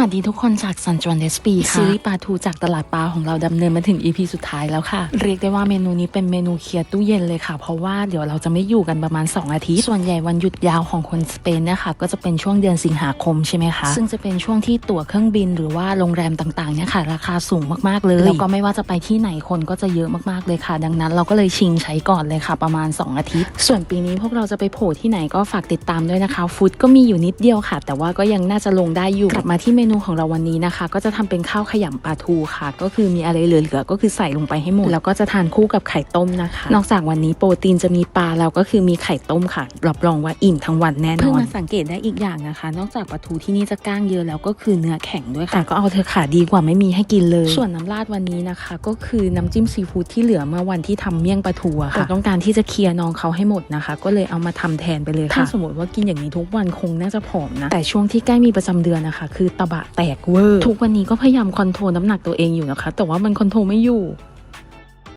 วัสดีทุกคนจากซันจวนเดสปีค่ะซีรีส์ปลาทูจากตลาดปลาของเราดำเนินมาถึง EP สุดท้ายแล้วค่ะ เรียกได้ว่าเมนูนี้เป็นเมนูเคลียร์ตู้เย็นเลยค่ะ เพราะว่าเดี๋ยวเราจะไม่อยู่กันประมาณ 2 อาทิตย์ ส่วนใหญ่วันหยุดยาวของคนสเปนเนี่ยค่ะก็จะเป็นช่วงเดือนสิงหาคมใช่ไหมคะ ซึ่งจะเป็นช่วงที่ตั๋วเครื่องบินหรือว่าโรงแรมต่างๆเนี่ยค่ะ ราคาสูงมากๆเลย แล้วก็ไม่ว่าจะไปที่ไหนคนก็จะเยอะมากๆเลยค่ะ ดังนั้นเราก็เลยชิงใช้ก่อนเลยค่ะ ประมาณ 2 อาทิตย์ ส่วนปีนี้พวกเราจะไปโผล่ที่ไหนก็ฝากติดตามด้วยนะคะ ฟุตก็มีอยู่นิดเดียวค่ะ แต่ว่าก็ยังน่าจะลงได้อยู่กลับมาที่เมนูของเราวันนี้นะคะ ก็จะทำเป็นข้าวขยำปลาทูค่ะ ก็คือมีอะไรเหลือๆก็คือใส่ลงไปให้หมดแล้วก็จะทานคู่กับไข่ต้มนะคะ นอกจากวันนี้โปรตีนจะมีปลาแล้วก็คือมีไข่ต้มค่ะรับรองว่าอิ่มทั้งวันแน่นอนเพิ่งมาสังเกตได้อีกอย่างนะคะ นอกจากปลาทูที่นี่จะก้างเยอะแล้วก็คือเนื้อแข็งด้วยค่ะแต่ก็เอาเธอะค่ะดีกว่าไม่มีให้กินเลย ส่วนน้ำราดวันนี้นะคะ ก็คือน้ำจิ้มซีฟู้ดที่เหลือเมื่อวันที่ทำเมี่ยงปลาทูอะค่ะเราต้องการที่จะเคลียร์น้องเขาให้หมดนะคะ ก็เลยเอามาทำแทนไปเลยค่ะถ้าสมมติว่ากินอย่างนี้ทุกวันคงน่าจะผอมนะแต่ช่วงที่ใกล้มีประจำเดือนนะคะ คือตะบะแตกเวอร์ ทุกวันนี้ก็พยายามคอนโทรลน้ำหนักตัวเองอยู่นะคะ แต่ว่ามันคอนโทรลไม่อยู่